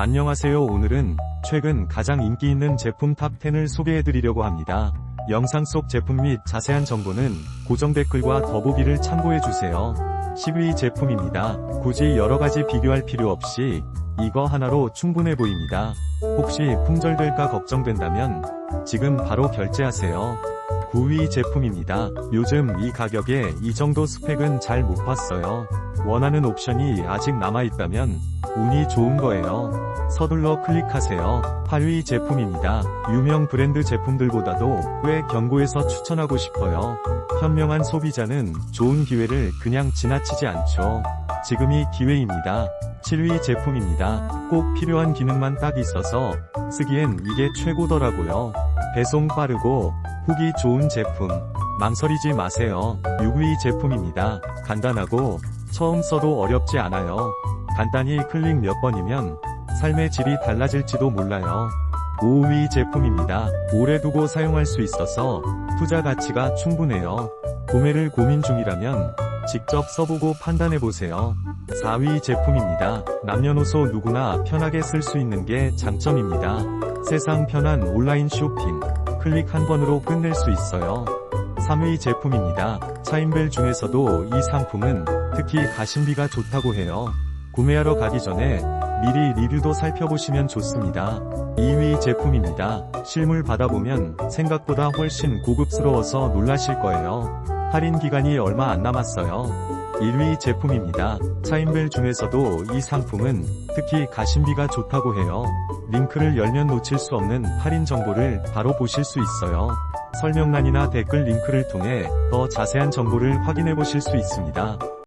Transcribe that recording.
안녕하세요 오늘은 최근 가장 인기 있는 제품 탑10을 소개해드리려고 합니다. 영상 속 제품 및 자세한 정보는 고정 댓글과 더보기를 참고해주세요. 10위 제품입니다. 굳이 여러가지 비교할 필요 없이 이거 하나로 충분해 보입니다. 혹시 품절될까 걱정된다면 지금 바로 결제하세요. 9위 제품입니다. 요즘 이 가격에 이 정도 스펙은 잘 못 봤어요. 원하는 옵션이 아직 남아있다면 운이 좋은 거예요. 서둘러 클릭하세요. 8위 제품입니다. 유명 브랜드 제품들보다도 꽤 견고해서 추천하고 싶어요. 현명한 소비자는 좋은 기회를 그냥 지나치지 않죠. 지금이 기회입니다. 7위 제품입니다. 꼭 필요한 기능만 딱 있어서 쓰기엔 이게 최고더라고요. 배송 빠르고 후기 좋은 제품. 망설이지 마세요. 6위 제품입니다. 간단하고 처음 써도 어렵지 않아요. 간단히 클릭 몇 번이면 삶의 질이 달라질지도 몰라요. 5위 제품입니다. 오래 두고 사용할 수 있어서 투자 가치가 충분해요. 구매를 고민 중이라면 직접 써보고 판단해보세요. 4위 제품입니다. 남녀노소 누구나 편하게 쓸 수 있는 게 장점입니다. 세상 편한 온라인 쇼핑. 클릭 한 번으로 끝낼 수 있어요. 3위 제품입니다. 차인벨 중에서도 이 상품은 특히 가심비가 좋다고 해요. 구매하러 가기 전에 미리 리뷰도 살펴보시면 좋습니다. 2위 제품입니다. 실물 받아보면 생각보다 훨씬 고급스러워서 놀라실 거예요. 할인 기간이 얼마 안 남았어요. 1위 제품입니다. 차인벨 중에서도 이 상품은 특히 가심비가 좋다고 해요. 링크를 열면 놓칠 수 없는 할인 정보를 바로 보실 수 있어요. 설명란이나 댓글 링크를 통해 더 자세한 정보를 확인해 보실 수 있습니다.